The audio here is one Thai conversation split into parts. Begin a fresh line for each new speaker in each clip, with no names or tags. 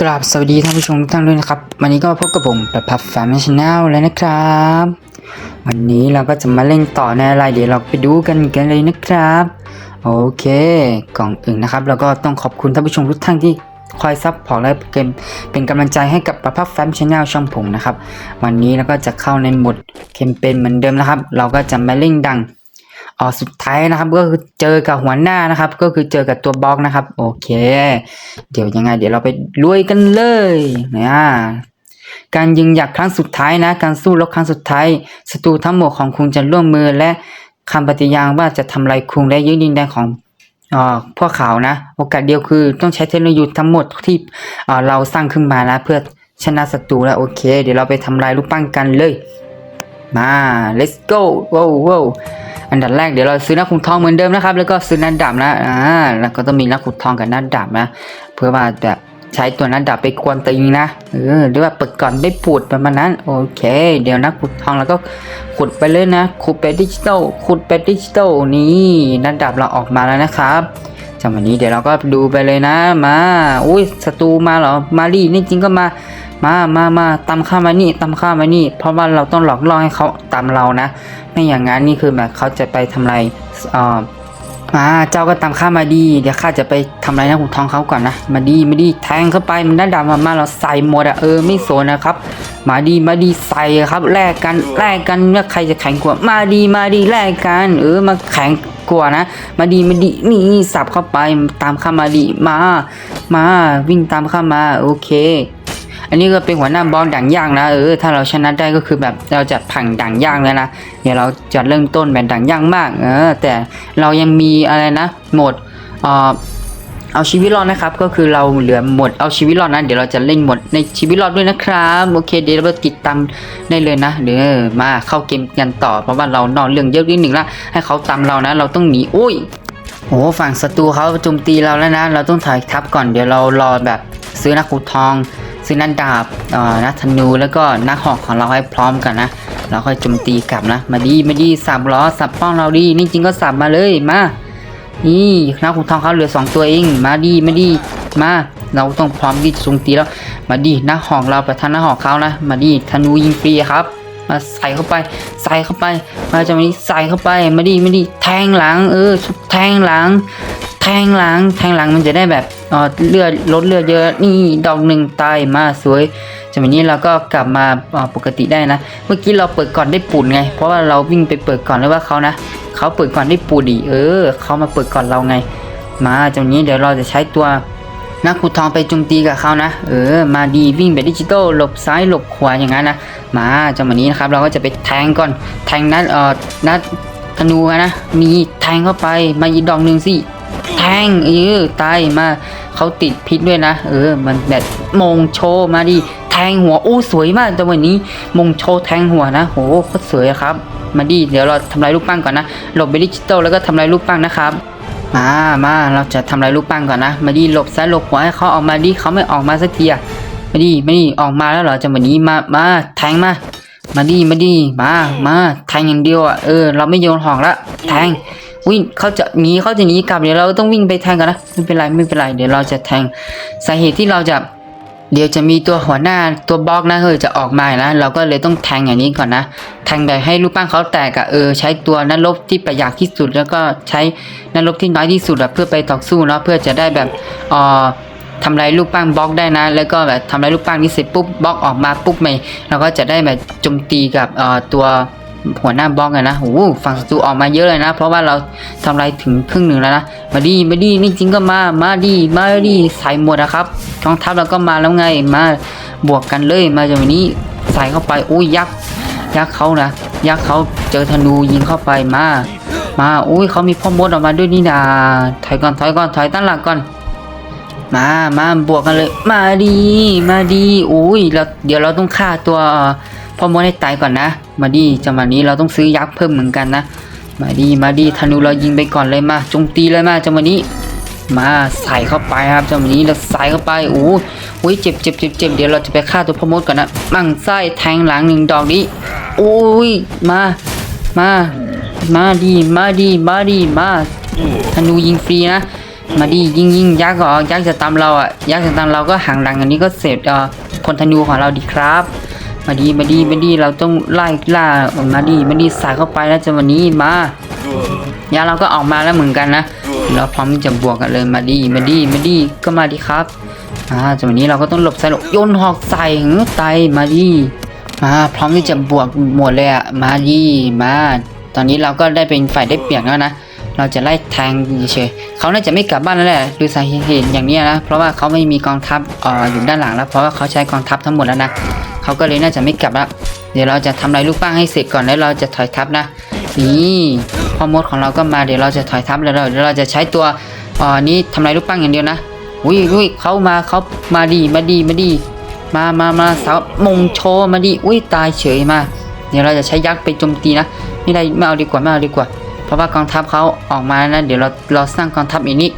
กราบสวัสดีท่านผู้ชมทุกท่านด้วยนะครับ วันนี้ก็พบกับผมประพับแฟมิชแนลแล้วนะครับ วันนี้เราก็จะมาเล่นต่อในอะไรเดี๋ยวเราไปดูกันกันเลยนะครับ โอเคก่อนอื่นนะครับเราก็ต้องขอบคุณท่านผู้ชมทุกท่านที่คอยซับพอร์ตและเป็นเป็นกำลังใจให้กับประพับแฟมชแนลช่องผมนะครับ วันนี้เราก็จะเข้าในหมดเคมเปญเหมือนเดิมนะครับ เราก็จะมาเล่นดัง อ๋อสุดท้ายนะครับ ก็คือเจอกับหัวหน้านะครับ ก็คือเจอกับตัวบล็อกนะครับ โอเค เดี๋ยวยังไง เดี๋ยวเราไปลุยกันเลยนะการยิงหยักครั้งสุดท้ายนะ การสู้รบครั้งสุดท้ายศัตรูทั้งหมดของคุณจะร่วมมือและคำปฏิญาณว่าจะทำลายคุณและยึดดินแดนของอ่าพวกเขานะ โอกาสเดียวคือต้องใช้เทคโนโลยีทั้งหมดที่อ่าเราสร้างขึ้นมานะ เพื่อชนะศัตรูแล้วโอเค เดี๋ยวเราไปทำลายรูปปั้นกันเลย มา let's go ว้าวว้าว อันดับแรกเดี๋ยวเราซื้อนักขุดทองเหมือนเดิมนะครับ แล้วก็ซื้อนัดดาบนะอ่าแล้วก็ต้องมีนักขุดทองกับนัดดาบนะ เพื่อว่าแบบใช้ตัวนัดดาบไปกวนตีนะเออหรือว่าเปิดก่อนได้ปูดประมาณนั้นโอเค เดี๋ยวนักขุดทองแล้วก็ขุดไปเลยนะขุดไปดิจิตอลขุดไปดิจิตอลนี่นัดดาบเราออกมาแล้วนะครับจากวันนี้เดี๋ยวเราก็ดูไปเลยนะมาอุ้ยศัตรูมาเหรอมาดินี่จริงก็มา มามามาตามข้ามานี่ตามข้ามานี่ เพราะว่าเราต้องหลอกล่อให้เขาตามเรานะ ไม่อย่างนั้นนี่คือแบบเขาจะไปทำลายอ่อมาเจ้าก็ตามข้ามาดี เดี๋ยวข้าจะไปทำลายนักขุดทองเขาก่อนนะ มาดีมาดีแทงเข้าไปมันด้ดำมามาเราใส่หมดอะเออไม่สนนะครับ มาดีมาดีใส่ครับแลกกันแลกกันว่าใครจะแข็งกว่า มาดีมาดีแลกกัน เออมาแข็งกว่านะ มาดีมาดีนี่สับเข้าไปตามข้ามาดีมา มาวิ่งตามข้ามาโอเค อันนี้ก็เป็นหัวหน้าบอลด่างย่างนะเออถ้าเราชนะได้ก็คือแบบเราจะผังด่างย่างแล้วนะเดี๋ยวเราจะเริ่มต้นแบบด่างย่างมากเออแต่เรายังมีอะไรนะโหมดเอ่อเอาชีวิตรอดนะครับก็คือเราเหลือหมดเอาชีวิตรอดนะเดี๋ยวเราจะเล่นหมดในชีวิตรอดด้วยนะครับโอเคเดี๋ยวเราติดตามได้เลยนะเดี๋ยวมาเข้าเกมกันต่อเพราะว่าเรานอนเรื่องเยอะนิดหนึ่งละให้เขาตามเรานะ เราต้องหนีอุ้ยโอ้ฝั่งศัตรูเขาโจมตีเราแล้วนะ เราต้องถอยทับก่อนเดี๋ยวเรารอแบบซื้อนักขุดทอง ซื้อนักดาบอ่อนักธนูแล้วก็นักหอกของเราให้พร้อมกันนะ เราค่อยโจมตีกลับนะ มาดีมาดีสับล้อสับป้องเราดีนี่จริงก็สับมาเลยมานี่นักขุดทองเขาเหลือสองตัวเองมาดีมาดีมาเราต้องพร้อมที่จะโจมตีแล้ว มาดีนักหอกเราประทานนักหอกเขานะ มาดีธนูยิงฟรีครับมาใส่เข้าไป ใส่เข้าไป มาจากนี้ใส่เข้าไป มาดีมาดีแทงหลัง เออ แทงหลัง ทงหลังแทงหลังมันจะได้แบบเออเลือดลดเลือดเยอะนี่ดอกหนึ่งตายมาสวยจากนี้เราก็กลับมาปกติได้นะ เมื่อกี้เราเปิดก่อนได้ปูนไง เพราะว่าเราวิ่งไปเปิดก่อนหรือว่าเขานะเขาเปิดก่อนได้ปูนอีเออเขามาเปิดก่อนเราไง มาจากนี้เดี๋ยวเราจะใช้ตัวนักขุดทองไปโจมตีกับเขานะ เออ มาดีวิ่งแบบดิจิตอลหลบซ้ายหลบขวาอย่างนั้นนะ มาจังหวะนี้นะครับ เราก็จะไปแทงก่อน แทงนัดเอ่อนัดธนูนะ มีแทงเข้าไป มาอีกดอกหนึ่งสิ แทงเออตายมาเขาติดพิษด้วยนะ เออ มันแบบมงโชมาดิแทงหัวอู้สวยมากจังหวะนี้ มงโชแทงหัวนะโหโคตรสวยครับ มาดิเดี๋ยวเราทำลายรูปปั้นก่อนนะหลบไปดิจิตอลแล้วก็ทำลายรูปปั้นนะครับมามาเราจะทำลายรูปปั้นก่อนนะ มาดีหลบซ้ายหลบขวาให้เขาออกมาดิเขาไม่ออกมาสักทีอะมาดีมาดีออกมาแล้วเหรอจังหวะนี้มามาแทงมามาดีมาดีมามาแทงอย่างเดียวอะเออ เราไม่โยนหอกละแทง วิ่งเขาจะหนีเขาจะหนีกลับเดี๋ยวเราต้องวิ่งไปแทงกันนะไม่เป็นไรไม่เป็นไรเดี๋ยวเราจะแทงสาเหตุที่เราจะเดี๋ยวจะมีตัวหัวหน้าตัวบล็อกนะเฮ้ยจะออกมานะเราก็เลยต้องแทงอย่างนี้ก่อนนะแทงแบบให้รูปปั้นเขาแตกอะเออใช้ตัวนักรบที่ประหยัดที่สุด แล้วก็ใช้นักรบที่น้อยที่สุดอะเพื่อไปต่อสู้เนาะเพื่อจะได้แบบเอ่อทำลายรูปปั้นบล็อกได้นะ แล้วก็แบบทำลายรูปปั้นนี้เสร็จปุ๊บบล็อกออกมาปุ๊บใหม่เราก็จะได้แบบโจมตีกับเอ่อตัว หัวหน้าบล็อกอะนะโอ้โหฝั่งศัตรูออกมาเยอะเลยนะ เพราะว่าเราทำลายถึงครึ่งหนึ่งแล้วนะ มาดีมาดีนี่จริงก็มา มาดีมาดีใส่หมดนะครับกองทัพเราก็มาแล้วไง มาบวกกันเลย มาจากวันนี้ใส่เข้าไปโอ้ยยักษ์ยักษ์เขานะ ยักษ์เขาเจอธนูยิงเข้าไปมา มาอุ้ยเขามีพ่อมดออกมาด้วยนี่นาถอยก่อนถอยก่อนถอยตั้งหลักก่อนมา มาบวกกันเลย มาดี มาดี อุ้ยเราเดี๋ยวเราต้องฆ่าตัว พ่อมดให้ตายก่อนนะ มาดีจังหวะนี้เราต้องซื้อยักษ์เพิ่มเหมือนกันนะ มาดีมาดีธนูเรายิงไปก่อนเลยมาจมตีเลยมาจังหวะนี้ มาใส่เข้าไปครับจังหวะนี้เราใส่เข้าไปโอ้ยโอ้ยเจ็บเจ็บเจ็บเจ็บเดี๋ยวเราจะไปฆ่าตัวพ่อมดก่อนนะมั่งไส้แทงหลังหนึ่งดอกนี้โอ้ยมามามาดีมาดีมาดีมาธนูยิงฟรีนะมาดิยิงยิงยักษ์เหรอยักษ์จะตามเราอะยักษ์จะตามเราก็ห่างหลังอันนี้ก็เสร็จเอ่อพลธนูของเราดีครับ มาดีมาดีมาดีเราต้องไล่ล่ามาดีมาดีสายเข้าไปแล้วจะวันนี้มายาเราก็ออกมาแล้วเหมือนกันนะเราพร้อมที่จะบวกกันเลยมาดีมาดีมาดีก็มาดีครับอ่าจะวันนี้เราก็ต้องหลบใส่หลบโยนหอกใส่หึไตมาดีมาพร้อมที่จะบวกหมดเลยอะมาดีมา ตอนนี้เราก็ได้เป็นฝ่ายได้เปรียบแล้วนะเราจะไล่แทงเฉยเขาน่าจะไม่กลับบ้านแล้วแหละดูสาเหตุอย่างเนี้ยนะ เพราะว่าเขาไม่มีกองทัพอออยู่ด้านหลังแล้ว เพราะว่าเขาใช้กองทัพทั้งหมดแล้วนะ เขาก็เลยน่าจะไม่กลับแล้ว เดี๋ยวเราจะทำลายลูกป้างให้เสร็จก่อนแล้วเราจะถอยทัพนะ นี่พ่อมดของเราก็มาเดี๋ยวเราจะถอยทัพแล้วเดี๋ยวเราจะใช้ตัวอ่อนี้ทำลายลูกป้างอย่างเดียวนะอุ้ยอุ้ยเขามาเขามาดีมาดีมาดีมามามาสาวมงโชมาดีอุ้ยตายเฉยมา เดี๋ยวเราจะใช้ยักษ์ไปโจมตีนะไม่ได้ไม่เอาดีกว่าไม่เอาดีกว่า เพราะว่ากองทัพเขาออกมานะเดี๋ยวเราเราสร้างกองทัพอีกนิด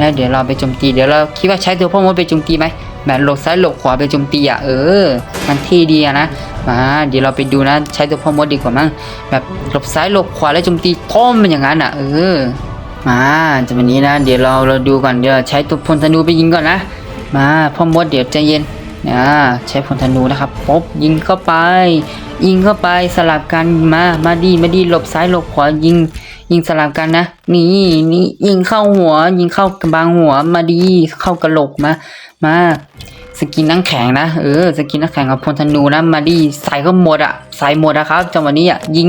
นะเดี๋ยวเราไปโจมตีเดี๋ยวเราคิดว่าใช้ตัวพ่อมดไปโจมตีไหม แบบหลบซ้ายหลบขวาไปโจมตีอะเออมันเท่ดีอะนะมาเดี๋ยวเราไปดูนะใช้ตัวพ่อมดดีกว่ามั้งแบบหลบซ้ายหลบขวาแล้วโจมตีท่อมมันอย่างนั้นอะเออมาจะวันนี้นะ เดี๋ยวเราเราดูก่อนเดี๋ยวใช้ตัวพลธนูไปยิงก่อนนะมาพ่อมดเดี๋ยวใจเย็นนะใช้พลธนูนะครับป๊บยิงเข้าไป ยิงเข้าไปสลับกันมามาดีมาดีหลบซ้ายหลบขวายิง ยิงสลับกันนะนี่นี่ยิงเข้าหัว ยิงเข้ากระบางหัวมาดีเข้ากระโหลกมา มาสกินน้ำแข็งนะเออสกินน้ำแข็งกับพลธนูนะมาดีใส่ก็หมดอะใส่หมดนะครับจังหวะนี้อะยิง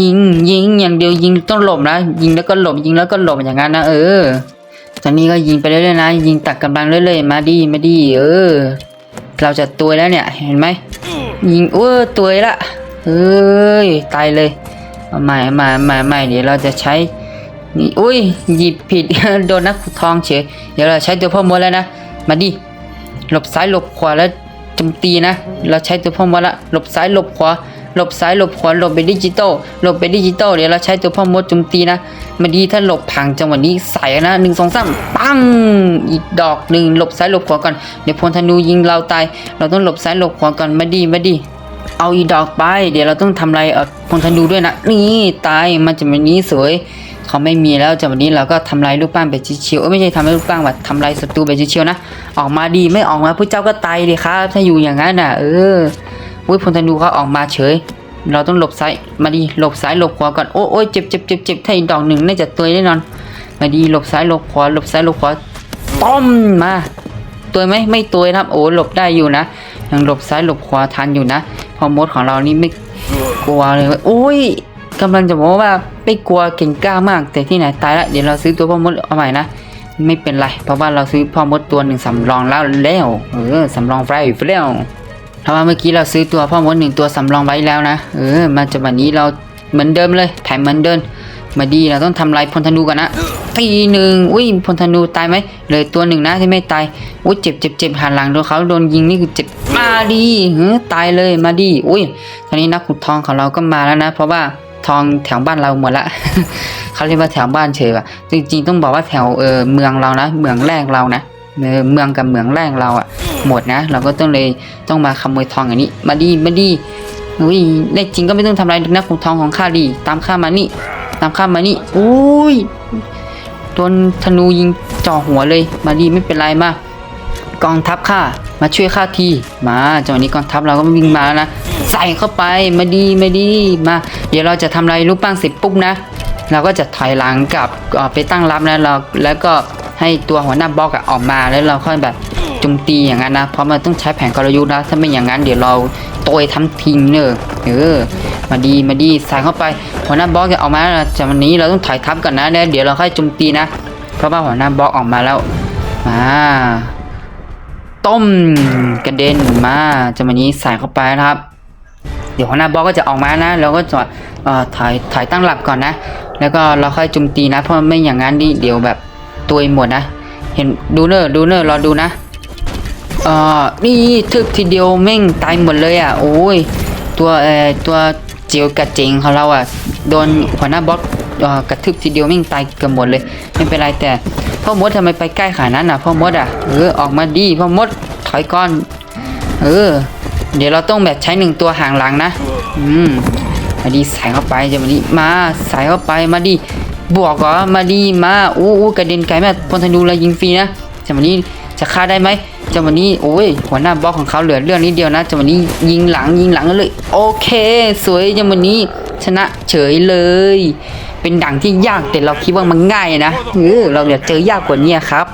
ยิงยิงอย่างเดียวยิงต้องหลบนะ ยิงแล้วก็หลบยิงแล้วก็หลบอย่างนั้นนะเออตอนนี้ก็ยิงไปเรื่อยๆนะ ยิงตัดกำลังเรื่อยๆมาดีมาดีเออ เราจะตัวแล้วเนี่ยเห็นไหมยิงเออตัวละเอ้ยตายเลยเอาใหม่ใหม่ใหม่ใหม่เดี๋ยวเราจะใช้นี่อุ้ยหยิบผิดโดนนักขุดทองเฉยเดี๋ยวเราใช้ตัวพ่อมดแล้วนะ มาดิ หลบซ้ายหลบขวาแล้วจมตีนะ เราใช้ตัวพ่อมดละ หลบซ้ายหลบขวา หลบซ้ายหลบขวา หลบไปดิจิตอล หลบไปดิจิตอล เดี๋ยวเราใช้ตัวพ่อมดจมตีนะ มาดีถ้าหลบพังจังหวะนี้ใส่นะหนึ่งสองสามปัง อีกดอกหนึ่งหลบซ้ายหลบขวาก่อน เดี๋ยวพลธนูยิงเราตาย เราต้องหลบซ้ายหลบขวาก่อน มาดีมาดีเอาอีดอกไป เดี๋ยวเราต้องทำลายเออพลธนูด้วยนะ นี่ตาย มันจะแบบนี้สวย เขาไม่มีแล้วจากวันนี้เราก็ทำลายลูกป้างแบบชิวๆไม่ใช่ทำลายลูกป้างแบบทำลายศัตรูแบบชิวๆนะ ออกมาดีไม่ออกมาพระเจ้าก็ตายเลยครับ ถ้าอยู่อย่างนั้นน่ะ เอออุ้ยพลธนูเขาออกมาเฉย เราต้องหลบซ้ายมาดีหลบซ้ายหลบขวาก่อนโอ้โอ้ยเจ็บเจ็บเจ็บเจ็บถ้าอีกดอกหนึ่งน่าจะตัวแน่นอน มาดีหลบซ้ายหลบขวาหลบซ้ายหลบขวาต้มมาตัวไหมไม่ตัวนะครับโอ้หลบได้อยู่นะยังหลบซ้ายหลบขวาทันอยู่นะพอมดของเรานี่ไม่กลัวเลยว้ยโอ้ย กำลังจะบอกว่าไม่กลัวเก่งกล้ามาก แต่ที่ไหนตายละเดี๋ยวเราซื้อตัวพ่อมดเอาใหม่นะไม่เป็นไร เพราะว่าเราซื้อพ่อมดตัวหนึ่งสำรองแล้วแล้วเออสำรองไว้แล้วเพราะว่าเมื่อกี้เราซื้อตัวพ่อมดหนึ่งตัวสำรองไว้แล้วนะเออมาจากวันนี้เราเหมือนเดิมเลยแถมเหมือนเดิมมาดีเราต้องทำลายพลธนูก่อนนะทีหนึ่งอุ้ยพลธนูตายไหมเลยตัวหนึ่งนะที่ไม่ตายอุ้ยเจ็บเจ็บเจ็บหันหลังโดนเขาโดนยิงนี่คือเจ็บมาดีเฮ้ตายเลยมาดีอุ้ยตอนนี้นักขุดทองของเราก็มาแล้วนะ เพราะว่า ทองแถวบ้านเราหมดละเขาเรียกว่าแถวบ้านเฉยว่ะจริงๆต้องบอกว่าแถวเออเมืองเรานะ เมืองแรกเรานะเมืองกับเมืองแรกเราอะหมดนะ เราก็ต้องเลยต้องมาขโมยทองอย่างนี้ มาดีมาดีอุ้ยแน่จริงก็ไม่ต้องทำลายนักขุดทองของข้าดี ตามข้ามานี่ ตามข้ามมานี่อุ้ยโดนธนูยิงจ่อหัวเลย มาดีไม่เป็นไรมากกองทัพข้ามาช่วยข้าทีมาจังหวะนี้กองทัพเราก็วิ่งมาแล้วนะ ใส่เข้าไปมาดีมาดีมา เดี๋ยวเราจะทำลายรูปปั้งเสร็จปุ๊บนะ เราก็จะถอยหลังกลับไปตั้งรับนะเราแล้วก็ให้ตัวหัวหน้าบล็อกออกมาแล้วเราค่อยแบบจมตีอย่างนั้นนะเพราะมันต้องใช้แผนกลยุทธ์นะถ้าไม่อย่างนั้นเดี๋ยวเราโตยทำทิ้งเนอะเออมาดีมาดีใส่เข้าไปหัวหน้าบล็อกจะออกมาแล้วจากวันนี้เราต้องถอยทับก่อนนะแล้วเดี๋ยวเราค่อยจมตีนะ เพราะว่าหัวหน้าบล็อกออกมาแล้วมาต้มกระเด็นมาจากวันนี้ใส่เข้าไปนะครับ เดี๋ยวหัวหน้าบล็อกก็จะออกมานะเราก็จะเอ่อถอยถอยตั้งหลักก่อนนะ แล้วก็เราค่อยโจมตีนะ เพราะไม่อย่างนั้นดิเดี๋ยวแบบตัวหมดนะ เห็นดูเนอร์ดูเนอร์รอดูนะเอ่อนี่ทึกทีเดียวแม่งตายหมดเลยอะโอ้ยตัวเอ่อตัวเจียวกระเจงของเราอะโดนหัวหน้าบอสเอ่อกระทึบทีเดียวแม่งตายเกือบหมดเลยไม่เป็นไรแต่พ่อมดทำไมไปใกล้ขนาดนั้นอะพ่อมดอะเออออกมาดีพ่อมดถอยก่อน เออ เดี๋ยวเราต้องแบบใช้หนึ่งตัวห่างหลังนะ อืม มาดีใส่เข้าไปจะมาดีมาใส่เข้าไปมาดีบวกเหรอมาดีมาอู้อู้กระเด็นไกลแม่พลธนูเรายิงฟรีนะจังหวะนี้จะฆ่าได้ไหมจังหวะนี้โอ้ยหัวหน้าบล็อกของเขาเหลือเรื่องนิดเดียวนะจังหวะนี้ยิงหลังยิงหลังเลย โอเค สวยจังหวะนี้ชนะเฉยเลย เป็นดังที่ยากแต่เราคิดว่ามันง่ายนะเออเราอยากเจอยากกว่านี้ครับ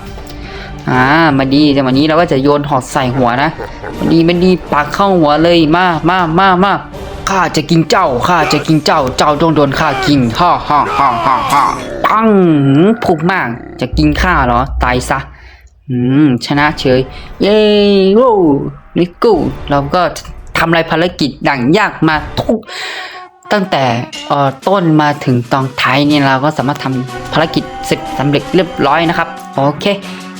อ่ามาดีจังหวะนี้เราก็จะโยนหอดใส่หัวนะมาดีมาดีปากเข้าหัวเลยมามามามาข้าจะกินเจ้าข้าจะกินเจ้าเจ้าต้องโดนข้ากินฮ่าฮ่าฮ่าฮ่าฮ่าปังพุกมากจะกินข้าเหรอตายซะอืมชนะเฉย เย้โว้ลิกูเราก็ทำลายภารกิจดังยากมาทุกตั้งแต่ต้นมาถึงตอนท้ายเนี่ยเราก็สามารถทำภารกิจเสร็จสำเร็จเรียบร้อยนะครับ โอเค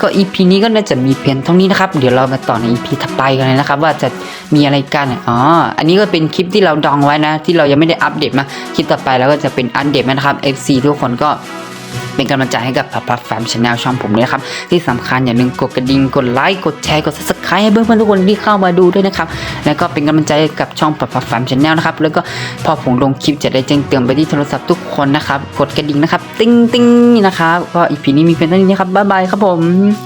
ก็ EP นี้ก็น่าจะมีเพียงเท่านี้นะครับ เดี๋ยวเรามาต่อใน EP ถัดไปกันเลยนะครับ ว่าจะมีอะไรกันอ๋ออันนี้ก็เป็นคลิปที่เราดองไว้นะ ที่เรายังไม่ได้อัปเดตมาคลิปต่อไปแล้วก็จะเป็นอัปเดตนะครับ FC ทุกคนก็ เป็นกำลังใจให้กับพับพับแฟมชาแนลช่องผมด้วยนะครับ ที่สำคัญอย่าลืมกดกระดิ่งกดไลค์กดแชร์กดซับสไครต์ให้เพื่อนๆทุกคนที่เข้ามาดูด้วยนะครับแล้วก็เป็นกำลังใจกับช่องพับพับแฟมชาแนลนะครับแล้วก็พอผมลงคลิปจะได้แจ้งเตือนไปที่โทรศัพท์ทุกคนนะครับกดกระดิ่งนะครับ ติ้งติ้งนะครับก็อีพีนี้มีเพียงเท่านี้นะครับบ๊ายบายครับผม